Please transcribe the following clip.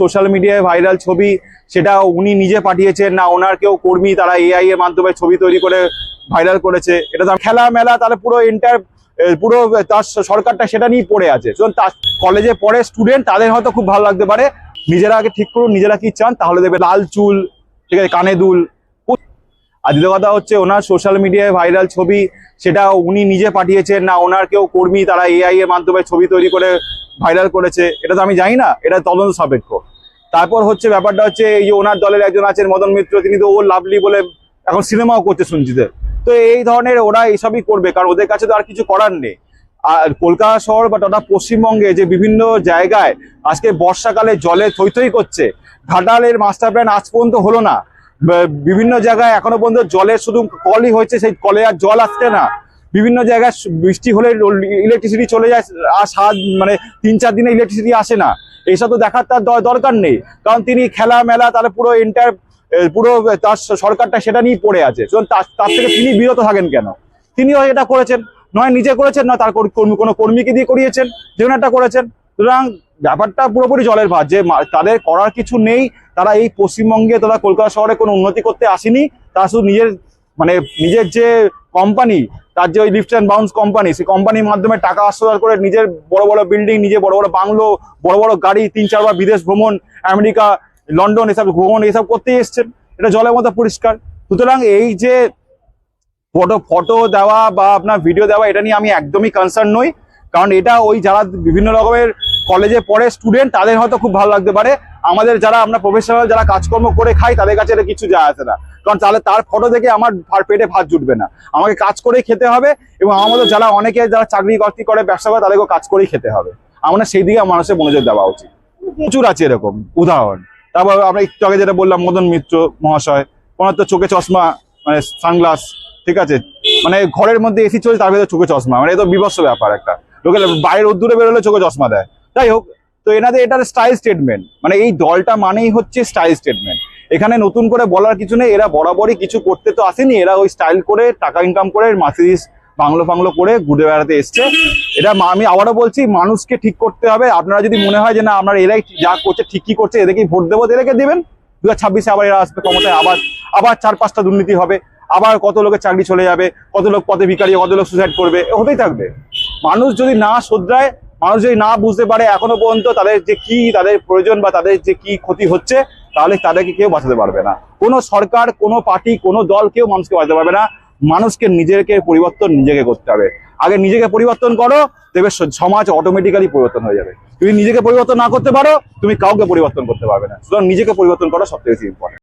Social মিডিয়ায় viral ছবি, সেটা উনি নিজে পাঠিয়েছেন, না ওনার কেউ কর্মী তারা এআই এর মাধ্যমে ছবি তৈরি করে ভাইরাল করেছে। এটা তো খেলা মেলা, তাহলে পুরো এন্টার পুরো তার সরকারটা সেটা নিয়ে পড়ে আছে। তার কলেজে পড়ে স্টুডেন্ট তাদের হয়তো খুব ভালো লাগতে পারে। নিজেরা আগে ঠিক করুন, নিজেরা কি চান, তাহলে দেবে লাল চুল, ঠিক আছে, কানে দুল। আর দ্বিতীয় কথা হচ্ছে ওনার সোশ্যাল মিডিয়ায় ভাইরাল ছবি, সেটা উনি নিজে পাঠিয়েছেন, না ওনার কেউ কর্মী তারা এআই এর মাধ্যমে ছবি তৈরি করে ভাইরাল করেছে, এটা তো আমি জানি না, এটা তদন্ত সাপেক্ষ। তারপর হচ্ছে ব্যাপারটা হচ্ছে এই যে ওনার দলের একজন আছেন মদন মিত্র, তিনি তো ও লাভলি বলে এখন সিনেমাও করছে শুনছিতে তো এই ধরনের ওরা এইসবই করবে, কারণ ওদের কাছে তো আর কিছু করার নেই। আর কলকাতা শহর বা তথা পশ্চিমবঙ্গে যে বিভিন্ন জায়গায় আজকে বর্ষাকালে জলে থই করছে, ঘাটালের মাস্টার প্ল্যান আজ পর্যন্ত হলো না। বিভিন্ন জায়গায় এখনও পর্যন্ত জলের শুধু কলই হয়েছে, সেই কলে আর জল আসছে না। বিভিন্ন জায়গায় বৃষ্টি হলে ইলেকট্রিসিটি চলে যায়, আর সাত মানে তিন, চার দিনে ইলেকট্রিসিটি আসে না। এইসব তো দেখার তার দরকার নেই। কারণ তিনি খেলা মেলা তাহলে পুরো এন্টার পুরো তার সরকারটা সেটা নিয়ে পড়ে আছে। তার থেকে তিনি বিরত থাকেন কেন? তিনিও এটা করেছেন। নয়, নিজে করেছেন না তার কোনো কর্মীকে দিয়ে করিয়েছেন, যে কোনো একটা করেছেন। সুতরাং ব্যাপারটা পুরোপুরি জলের ভাত যে তাদের করার কিছু নেই, তারা এই পশ্চিমবঙ্গে তারা কলকাতা শহরে কোনো উন্নতি করতে আসেনি, তারা শুধু নিজের মানে নিজের যে কোম্পানি তার যে ওই লিফট অ্যান্ড বাউন্স কোম্পানি সেই কোম্পানির মাধ্যমে টাকা আস্বাদ করে নিজের বড় বড় বিল্ডিং নিজে বড় বড় বাংলো, বড় বড় গাড়ি, তিন চারবার বিদেশ ভ্রমণ, আমেরিকা, লন্ডন, এসব ভ্রমণ, এসব করতে এসছেন। এটা জলের মতো পরিষ্কার। সুতরাং এই যে ফটো ফটো দেওয়া বা আপনার ভিডিও দেওয়া, এটা নিয়ে আমি একদমই কনসার্ন নই। কারণ এটা ওই যারা বিভিন্ন রকমের কলেজে পড়ে স্টুডেন্ট তাদের হয়তো খুব ভালো লাগতে পারে। আমাদের যারা, আমরা প্রফেশনাল যারা কাজকর্ম করে খাই, তাদের কাছে এটা কিছু যায় আসে না। কারণ তাহলে তার ফটো দেখে আমার পেটে ভাত জুটবে না। আমাকে কাজ করেই খেতে হবে এবং আমাদের যারা অনেকে যারা চাকরি বাকরি করে, ব্যবসা করে, তাদেরকেও কাজ করেই খেতে হবে। আমরা সেই দিকে মানুষের মনোযোগ দেওয়া উচিত। প্রচুর আছে এরকম, উদাহরণ। তারপর আমরা একটু আগে যেটা বললাম, মদন মিত্র মহাশয়, ওনার তো চোখে চশমা মানে সানগ্লাস, ঠিক আছে? মানে ঘরের মধ্যে এসি চলছে, তার ভেতরে চোখে চশমা মানে এ তো বিভৎস ব্যাপার একটা। লোকে বাইরের রোদ্দুরে বেরোলে চোখে চশমা দেয়। যাই হোক, তো এনাদের এটার স্টাইল স্টেটমেন্ট মানে এই দলটা মানেই হচ্ছে স্টাইল স্টেটমেন্ট এখানে নতুন করে বলার কিছু নেই, এরা বরাবরই কিছু করতে তো আসেনি। এরা ওই স্টাইল করে টাকা ইনকাম করে মার্সিডিস বাংলো ফাংলো করে ঘুরে বেড়াতে এসছে। এটা আমি আবারও বলছি, মানুষকে ঠিক করতে হবে। আপনারা যদি মনে হয় যে না, আপনারা এরাই যা করছে ঠিকই করছে, এদেরকেই ভোট দেবো, এদেরকে দেবেন। দু হাজার ছাব্বিশে আবার এরা আসবে, ক্ষমতায় আবার আবার চার পাঁচটা দুর্নীতি হবে। আবার কত লোকের চাকরি চলে যাবে, কত লোক পদে ভিকারি কত লোক সুসাইড করবে, হতেই থাকবে। মানুষ যদি না শোধরায়, মানুষ যদি না বুঝতে পারে এখনও পর্যন্ত তাদের যে কি তাদের প্রয়োজন বা তাদের যে কি ক্ষতি হচ্ছে, তাহলে তাদেরকে কেউ বাঁচাতে পারবে না। কোনো সরকার, কোনো পার্টি, কোনো দল কেউ মানুষকে বাঁচাতে পারবে না। মানুষকে নিজেকে পরিবর্তন নিজেকে করতে হবে। আগে নিজেকে পরিবর্তন করো, দেখবে সমাজ অটোমেটিক্যালি পরিবর্তন হয়ে যাবে। তুমি নিজেকে পরিবর্তন না করতে পারো, তুমি কাউকে পরিবর্তন করতে পারবে না। সুতরাং নিজেকে পরিবর্তন করা সবথেকে ইম্পর্টেন্ট